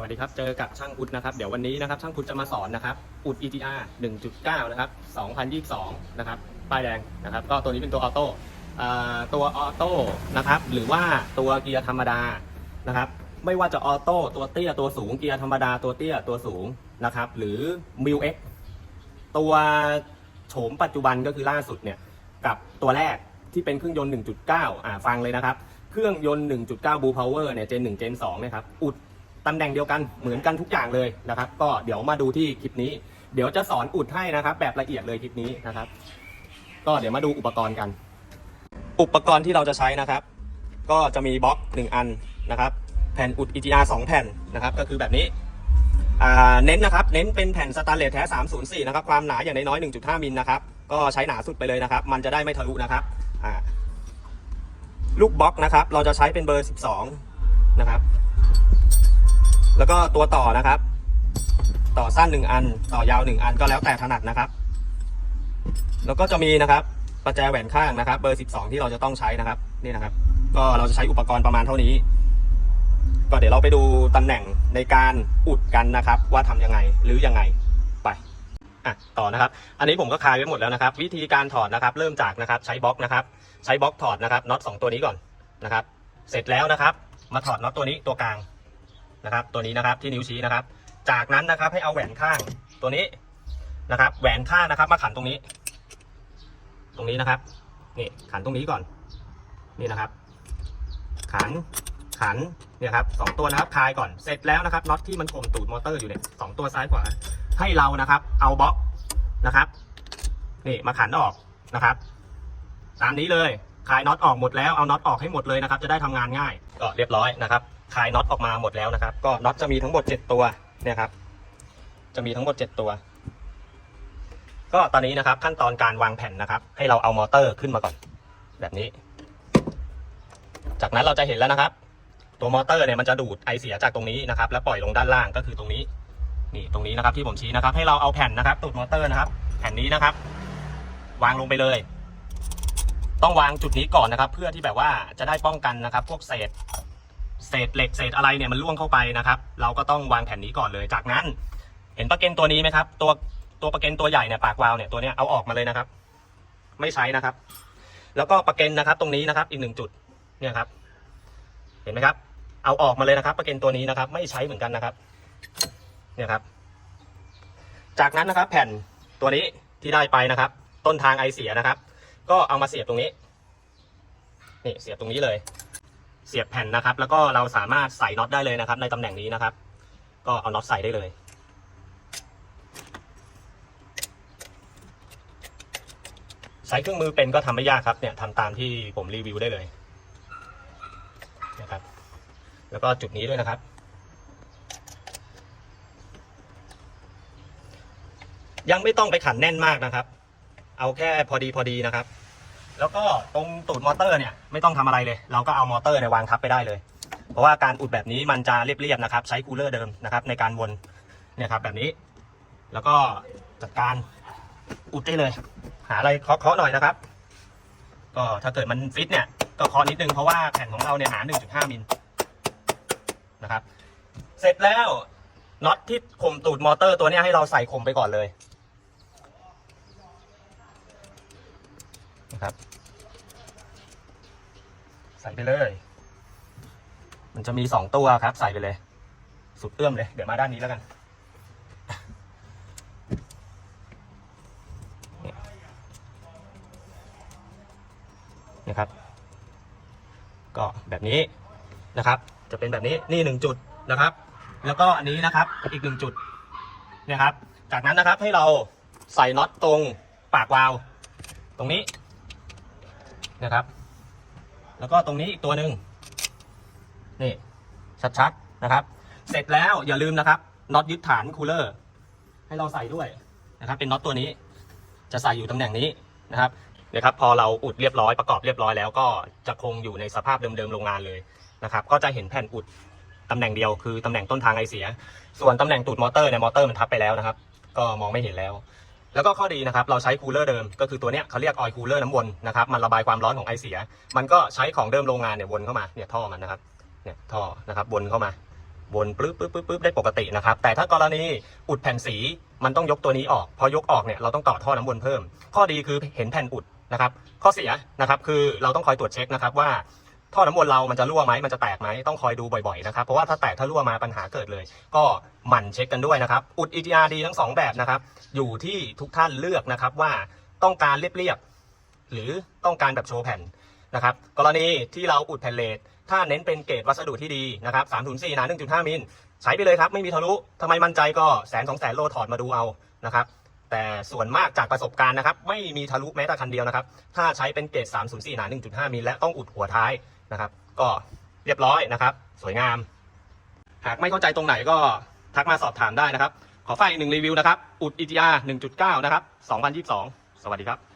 สวัสดีครับ เจอกับช่างพุทธนะครับ เดี๋ยววันนี้นะครับ ช่างพุทธจะมาสอนนะครับ อุด EGR 1.9 นะครับ 2022 นะครับ ป้ายแดงนะครับ ก็ตัวนี้เป็นตัวออโต้ตัวออโต้นะครับ หรือว่าตัวเกียร์ธรรมดา นะครับ ไม่ว่าจะออโต้ ตัวเตี้ย ตัวสูง เกียร์ธรรมดา ตัวเตี้ย ตัวสูง นะครับ หรือ m i l X ตัวโฉมปัจจุบันก็คือล่าสุดเนี่ย กับตัวแรกที่เป็นเครื่องยนต์ 1.9 อ่า ฟังเลยนะครับ เครื่องยนต์ 1.9 Blue Power เนี่ยเจน1เจน2เนี่ยครับ อุด ตำแหน่งเดียวกันเหมือนกันทุกอย่างเลยนะครับ ก็เดี๋ยวมาดูที่คลิปนี้ เดี๋ยวจะสอนอุดให้นะครับ แบบละเอียดเลยคลิปนี้นะครับ ก็เดี๋ยวมาดูอุปกรณ์กัน อุปกรณ์ที่เราจะใช้นะครับ ก็จะมีบล็อก 1 อันนะครับ แผ่นอุด EGR 2 แผ่นนะครับ ก็คือแบบนี้เน้นนะครับ เน้นเป็นแผ่นสแตนเลสแท้ 304 นะครับ ความหนาอย่างน้อยๆ1.5 มิลนะครับ ก็ใช้หนาสุดไปเลยนะครับ มันจะได้ไม่ทะลุนะครับลูกบล็อกนะครับ เราจะใช้เป็นเบอร์ 12 นะครับ แล้วก็ตัวต่อนะครับ ต่อสั้น1อัน ต่อยาว1อันก็แล้วแต่ถนัดนะครับ แล้วก็จะมีนะครับประแจแหวนข้างนะครับ เบอร์12ที่เราจะต้องใช้นะครับนี่นะครับ ก็เราจะใช้อุปกรณ์ประมาณเท่านี้ ก็เดี๋ยวเราไปดูตำแหน่งในการอุดกันนะครับ ว่าทำยังไงหรือยังไงไปอะต่อนะครับ อันนี้ผมก็คายไว้หมดแล้วนะครับ วิธีการถอดนะครับ เริ่มจากนะครับใช้บล็อกนะครับ ใช้บล็อกถอดนะครับน็อตสองตัวนี้ก่อนนะครับ เสร็จแล้วนะครับ มาถอดน็อตตัวนี้ตัวกลาง นะครับ ตัวนี้นะครับที่นิ้วชี้นะครับ จากนั้นนะครับให้เอาแหวนข้างตัวนี้นะครับ แหวนข้างนะครับ มาขันตรงนี้ ตรงนี้นะครับนี่ขันตรงนี้ก่อน นี่นะครับ ขันขันเนี่ยครับสองตัวนะครับคลายก่อนเสร็จแล้วนะครับน็อตที่มันข่มตูดมอเตอร์อยู่เนี่ยสองตัวซ้ายขวาให้เรานะครับ เอาบล็อกนะครับนี่มาขันออกนะครับ ตามนี้เลยคลายน็อตออกหมดแล้วเอาน็อตออกให้หมดเลยนะครับ จะได้ทำงานง่าย ก็เรียบร้อยนะครับ คลายน็อตออกมาหมดแล้วนะครับ ก็น็อตจะมีทั้งหมด 7 ตัวเนี่ยครับ จะมีทั้งหมด 7 ตัว ก็ตอนนี้นะครับ ขั้นตอนการวางแผ่นนะครับ ให้เราเอามอเตอร์ขึ้นมาก่อน แบบนี้ จากนั้นเราจะเห็นแล้วนะครับ ตัวมอเตอร์เนี่ยมันจะดูดไอเสียจากตรงนี้นะครับ แล้วปล่อยลงด้านล่างก็คือตรงนี้ นี่ตรงนี้นะครับที่ผมชี้นะครับ ให้เราเอาแผ่นนะครับตูดมอเตอร์นะครับ แผ่นนี้นะครับ วางลงไปเลยต้องวางจุดนี้ก่อนนะครับ เพื่อที่แบบว่าจะได้ป้องกันนะครับ พวกเศษ เศษเหล็กเศษอะไรเนี่ยมันล่วงเข้าไปนะครับ เราก็ต้องวางแผ่นนี้ก่อนเลย จากนั้น เห็นปากเกนตัวนี้ไหมครับ ตัวตัวปากเกนตัวใหญ่เนี่ยปากวาล์วเนี่ยตัวเนี้ยเอาออกมาเลยนะครับ ไม่ใช้นะครับ แล้วก็ปากเกนนะครับ ตรงนี้นะครับ อีกหนึ่งจุดเนี่ยครับ เห็นไหมครับ เอาออกมาเลยนะครับปากเกนตัวนี้นะครับ ไม่ใช้เหมือนกันนะครับ เนี่ยครับ จากนั้นนะครับ แผ่นตัวนี้ที่ได้ไปนะครับ ต้นทางไอเสียนะครับ ก็เอามาเสียบตรงนี้นี่เสียบตรงนี้เลย เสียบแผ่นนะครับ แล้วก็เราสามารถใส่น็อตได้เลยนะครับ ในตำแหน่งนี้นะครับ ก็เอาน็อตใส่ได้เลย ใช้เครื่องมือเป็นก็ทำไม่ยากครับเนี่ยทำตามที่ผมรีวิวได้เลยนะครับ แล้วก็จุดนี้ด้วยนะครับ ยังไม่ต้องไปขันแน่นมากนะครับ เอาแค่พอดีพอดีนะครับ แล้วก็ตรงตูดมอเตอร์เนี่ยไม่ต้องทำอะไรเลย เราก็เอามอเตอร์เนี่ยวางทับไปได้เลย เพราะว่าการอุดแบบนี้มันจะเรียบๆนะครับ ใช้คูลเลอร์เดิมนะครับ ในการวนเนี่ยครับแบบนี้ แล้วก็จัดการอุดได้เลย หาอะไรเคาะๆหน่อยนะครับ ก็ถ้าเกิดมันฟิตเนี่ยก็เคาะนิดนึงเพราะว่าแผ่นของเราเนี่ยหนา1.5มิลนะครับ เสร็จแล้วน็อตที่ข่มตูดมอเตอร์ตัวนี้ให้เราใส่ข่มไปก่อนเลย นะครับ ใส่ไปเลย มันจะมีสองตัวครับ ใส่ไปเลย สุดเอื้อมเลย เดี๋ยวมาด้านนี้แล้วกัน นะครับ ก็แบบนี้นะครับ จะเป็นแบบนี้นี่หนึ่งจุดนะครับ แล้วก็อันนี้นะครับ อีกหนึ่งจุดนี่ยครับ จากนั้นนะครับให้เราใส่น็อตตรงปากวาล์วตรงนี้ นะครับ แล้วก็ตรงนี้อีกตัวหนึ่งนี่ชัดๆนะครับ เสร็จแล้วอย่าลืมนะครับน็อตยึดฐานคูลเลอร์ให้เราใส่ด้วยนะครับ เป็นน็อตตัวนี้ จะใส่อยู่ตำแหน่งนี้นะครับนะครับ พอเราอุดเรียบร้อยประกอบเรียบร้อยแล้วก็จะคงอยู่ในสภาพเดิมๆโรงงานเลยนะครับ ก็จะเห็นแผ่นอุดตำแหน่งเดียวคือตำแหน่งต้นทางไอเสีย ส่วนตำแหน่งตูดมอเตอร์เนี่ยมอเตอร์มันทับไปแล้วนะครับ ก็มองไม่เห็นแล้ว แล้วก็ข้อดีนะครับเราใช้คูลเลอร์เดิมก็คือตัวเนี้ยเขาเรียกออยล์คูลเลอร์น้ำวนนะครับมันระบายความร้อนของไอเสีย มันก็ใช้ของเดิมโรงงานเนี่ยวนเข้ามาเนี่ยท่อมันนะครับเนี่ยท่อนะครับวนเข้ามาวนปึ๊บปึ๊บปึ๊บปึ๊บได้ปกตินะครับ แต่ถ้ากรณีอุดแผ่นสีมันต้องยกตัวนี้ออก พอยกออกเนี่ยเราต้องต่อท่อน้ำวนเพิ่ม ข้อดีคือเห็นแผ่นอุดนะครับ ข้อเสียนะครับคือเราต้องคอยตรวจเช็คนะครับว่า ท่อน้ำวนเรามันจะรั่วไหมมันจะแตกไหมต้องคอยดูบ่อยๆนะครับเพราะว่าถ้าแตกถ้ารั่วมาปัญหาเกิดเลย ก็หมั่นเช็คกันด้วยนะครับ อุด EGR ดีทั้งสองแบบนะครับ อยู่ที่ทุกท่านเลือกนะครับว่าต้องการเรียบๆหรือต้องการแบบโชว์แผ่นนะครับ กรณีที่เราอุดแผ่นเลทถ้าเน้นเป็นเกรดวัสดุที่ดีนะครับ304หนา1.5มิลใช้ไปเลยครับไม่มีทะลุทำไมมั่นใจก็แสนสองแสนโลถอดมาดูเอานะครับแต่ส่วนมากจากประสบการณ์นะครับ ไม่มีทะลุแม้แต่คันเดียวนะครับ ถ้าใช้เป็นเกรด304หนา1.5มิลและต้องอุดหัวท้าย นะครับ ก็เรียบร้อยนะครับ สวยงาม หากไม่เข้าใจตรงไหนก็ทักมาสอบถามได้นะครับ ขอฝากอีกหนึ่งรีวิวนะครับ อุดอิทยา 1.9 นะครับ 2022 สวัสดีครับ